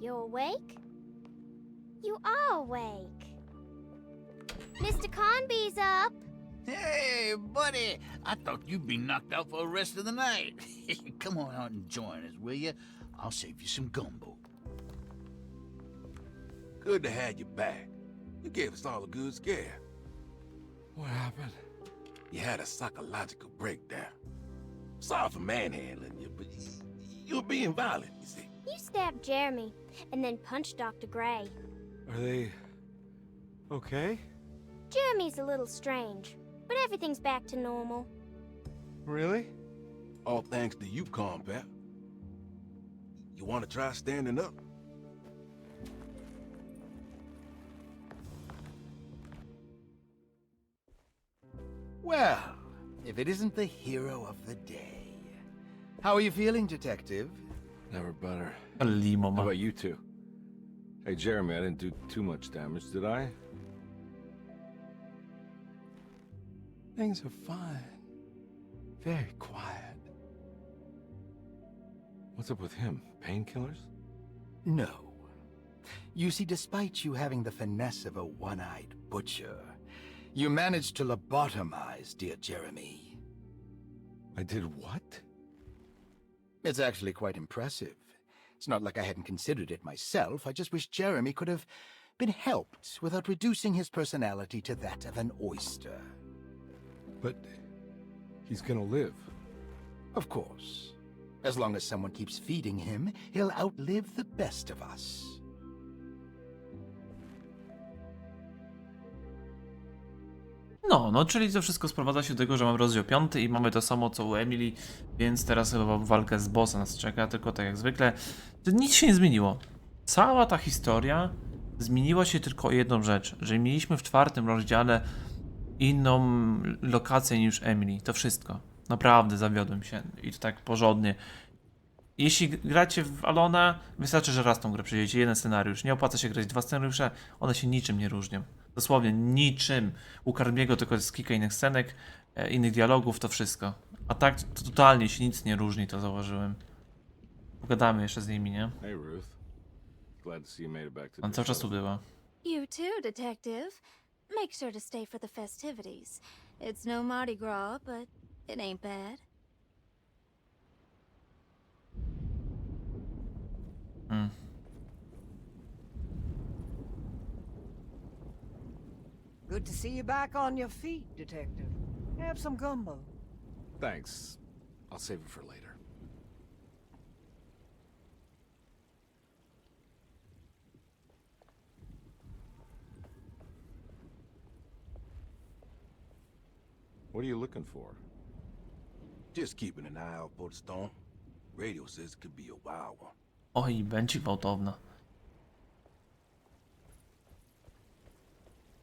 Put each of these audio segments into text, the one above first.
You awake? You are awake. Mr. Conby's up. Hey, buddy! I thought you'd be knocked out for the rest of the night. Come on out and join us, will you? I'll save you some gumbo. Good to have you back. You gave us all a good scare. What happened? You had a psychological breakdown. Sorry for manhandling you, but you were being violent, you see. You stabbed Jeremy and then punched Dr. Gray. Are they okay? Jeremy's a little strange, but everything's back to normal. Really? All thanks to you, Compat. You want to try standing up? Well, if it isn't the hero of the day. How are you feeling, Detective? Never better. How about you two? Hey, Jeremy, I didn't do too much damage, did I? Things are fine. Very quiet. What's up with him? Painkillers? No. You see, despite you having the finesse of a one-eyed butcher, you managed to lobotomize dear Jeremy. I did what? It's actually quite impressive. It's not like I hadn't considered it myself. I just wish Jeremy could have been helped without reducing his personality to that of an oyster. But he's gonna live. Of course. As long as someone keeps feeding him, he'll outlive the best of us. No, no, czyli to wszystko sprowadza się do tego, że mam rozdział 5 i mamy to samo co u Emily, więc teraz chyba walka z bossem nas czeka, tylko tak jak zwykle. Nic się nie zmieniło. Cała ta historia zmieniła się tylko jedną rzecz, że mieliśmy w czwartym rozdziale inną lokację niż Emily. To wszystko. Naprawdę zawiodłem się i to tak porządnie. Jeśli gracie w Alona, wystarczy, że raz tą grę przejdziecie, jeden scenariusz. Nie opłaca się grać dwa scenariusze, one się niczym nie różnią. Dosłownie niczym. U Karmiego tylko jest kilka innych scenek, e, innych dialogów, to wszystko. A tak to totalnie się nic nie różni, to zauważyłem. Pogadamy jeszcze z nimi, nie? Hey, Ruth. Glad to see you made it back to On cały czas tu była. You too, Detective. Make sure to stay for the festivities. It's no Mardi Gras, but it ain't bad. Mm. Good to see you back on your feet, Detective. Have some gumbo. Thanks. I'll save it for later. What are you looking for? Just keeping an eye out for the storm. Radio says it could be a wild one. Oj, będzie gwałtowna.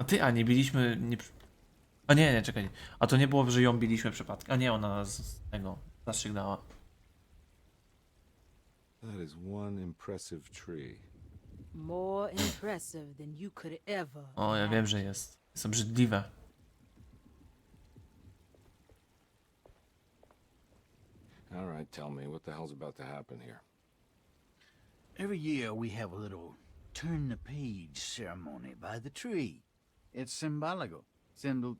A ty, a nie biliśmy... Nie... A nie, nie, czekaj. A to nie było, że ją biliśmy przypadkiem. A nie, ona nas z tego zastrzygnęła. That is one impressive tree. More impressive than you could ever. O, ja wiem, że jest. Jest obrzydliwe. All right, tell me, what the hell's about to happen here? Every year we have a little turn the page ceremony by the tree. It's symbolical. Symbol.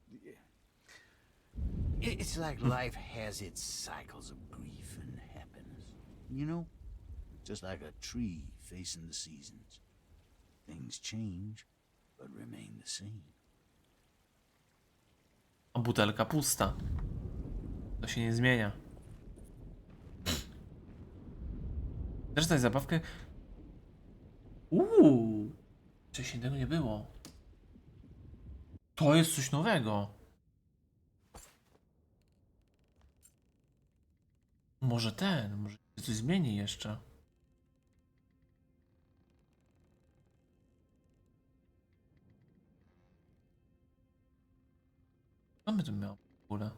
It- It's like life has its cycles of grief and happiness. You know? Just like a tree facing the seasons. Things change, but remain the same. A butelka pusta. To się nie zmienia. Też dać zabawkę? Uuu! Wcześniej tego nie było. To jest coś nowego. Może ten, może coś zmieni jeszcze. Co my tu miał w ogóle?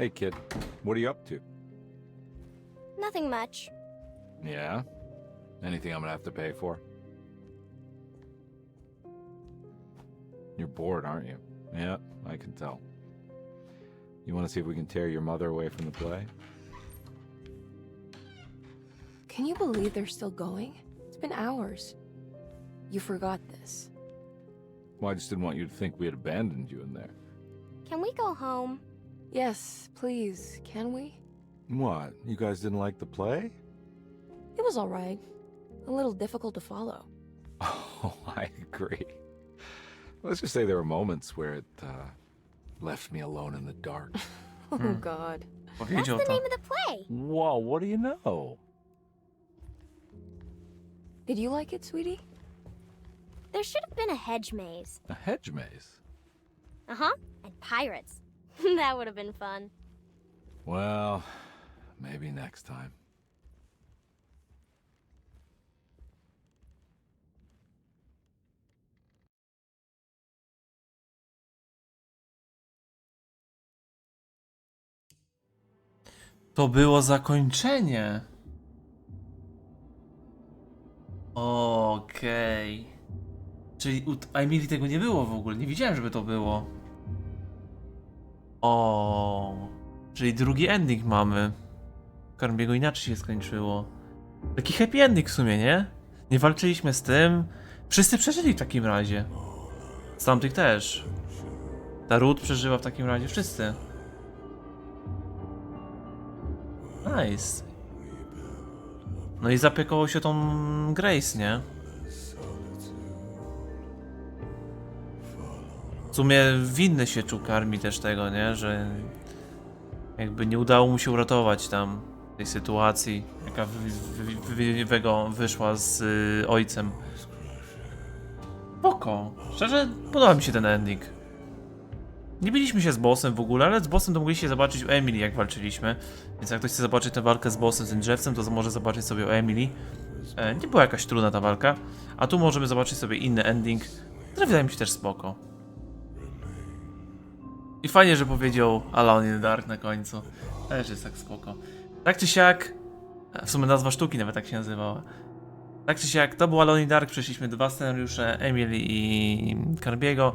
Hey, kid. What are you up to? Nothing much. Yeah? Anything I'm gonna have to pay for? You're bored, aren't you? Yeah, I can tell. You want to see if we can tear your mother away from the play? Can you believe they're still going? It's been hours. You forgot this. Well, I just didn't want you to think we had abandoned you in there. Can we go home? Yes, please, can we? What? You guys didn't like the play? It was alright. A little difficult to follow. Oh, I agree. Let's just say there were moments where it uh, left me alone in the dark. Oh Hmm. god. What's the name of the play? Whoa, what do you know? Did you like it, sweetie? There should have been a hedge maze. A hedge maze. Uh huh. And pirates. that would have been fun. Well, maybe next time. To było zakończenie. Okej. Czyli u Emily tego nie było w ogóle. Nie widziałem, żeby to było. O, czyli drugi ending mamy. Karmbiego inaczej się skończyło. Taki happy ending w sumie, nie? Nie walczyliśmy z tym. Wszyscy przeżyli w takim razie. Z tamtych też. Ta Ruth przeżyła w takim razie. Wszyscy. Nice. No i zapiekało się tą Grace, nie? W sumie winny się czuł Karmi też tego, nie? Że jakby nie udało mu się uratować tam tej sytuacji, jaka wy, wy, wy, wy, wyszła z y, ojcem. Spoko. Szczerze, podoba mi się ten ending. Nie biliśmy się z bossem w ogóle, ale z bossem to mogliście zobaczyć u Emily jak walczyliśmy. Więc jak ktoś chce zobaczyć tę walkę z bossem, z tym drzewcem, to może zobaczyć sobie o Emily. E, nie była jakaś trudna ta walka. A tu możemy zobaczyć sobie inny ending, który wydaje mi się też spoko. I fajnie, że powiedział Alone in the Dark na końcu. Też jest tak spoko. Tak czy siak, w sumie nazwa sztuki nawet tak się nazywała. Tak czy siak, to był Alone in the Dark, przeszliśmy dwa scenariusze, Emily i Carbiego.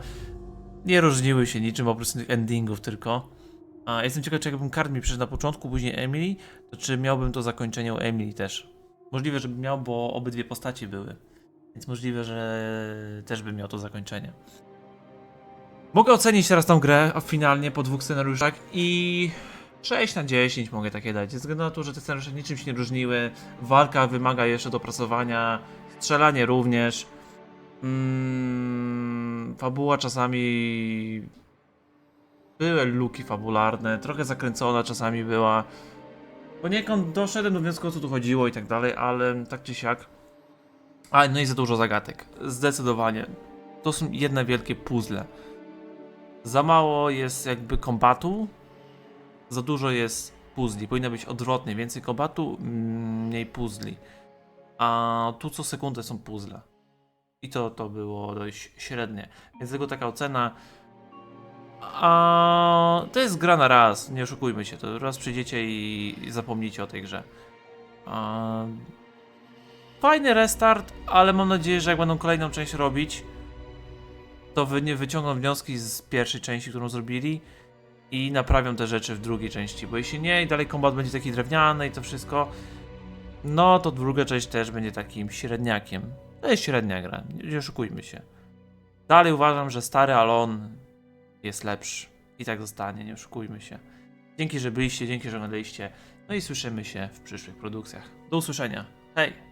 Nie różniły się niczym, oprócz tych endingów tylko. A jestem ciekaw, czy jakbym Carmi przyszedł na początku, później Emily, to czy miałbym to zakończenie u Emily też. Możliwe, żebym miał, bo obydwie postaci były. Więc możliwe, że też bym miał to zakończenie. Mogę ocenić teraz tą grę finalnie po dwóch scenariuszach i 6 na 10 mogę takie dać. Ze względu na to, że te scenariusze niczym się nie różniły. Walka wymaga jeszcze dopracowania, strzelanie również. Mm, fabuła czasami. Były luki fabularne, trochę zakręcona czasami była. Poniekąd doszedłem do wniosku, o co tu chodziło i tak dalej, ale tak czy siak. A, no i za dużo zagadek. Zdecydowanie. To są jedne wielkie puzzle. Za mało jest jakby kombatu, za dużo jest puzli. Powinno być odwrotnie. Więcej kombatu, mm, mniej puzli. A tu co sekundę są puzzle. I to, to było dość średnie. Więc tego taka ocena. A to jest gra na raz, nie oszukujmy się. To raz przyjdziecie i, i zapomnicie o tej grze. A, fajny restart, ale mam nadzieję, że jak będą kolejną część robić, to wy, nie wyciągną wnioski z pierwszej części, którą zrobili i naprawią te rzeczy w drugiej części. Bo jeśli nie, i dalej kombat będzie taki drewniany i to wszystko, no to druga część też będzie takim średniakiem. To jest średnia gra, nie, oszukujmy się. Dalej uważam, że stary Alon jest lepszy. I tak zostanie, nie oszukujmy się. Dzięki, że byliście, dzięki, że oglądaliście. No i słyszymy się w przyszłych produkcjach. Do usłyszenia. Hej!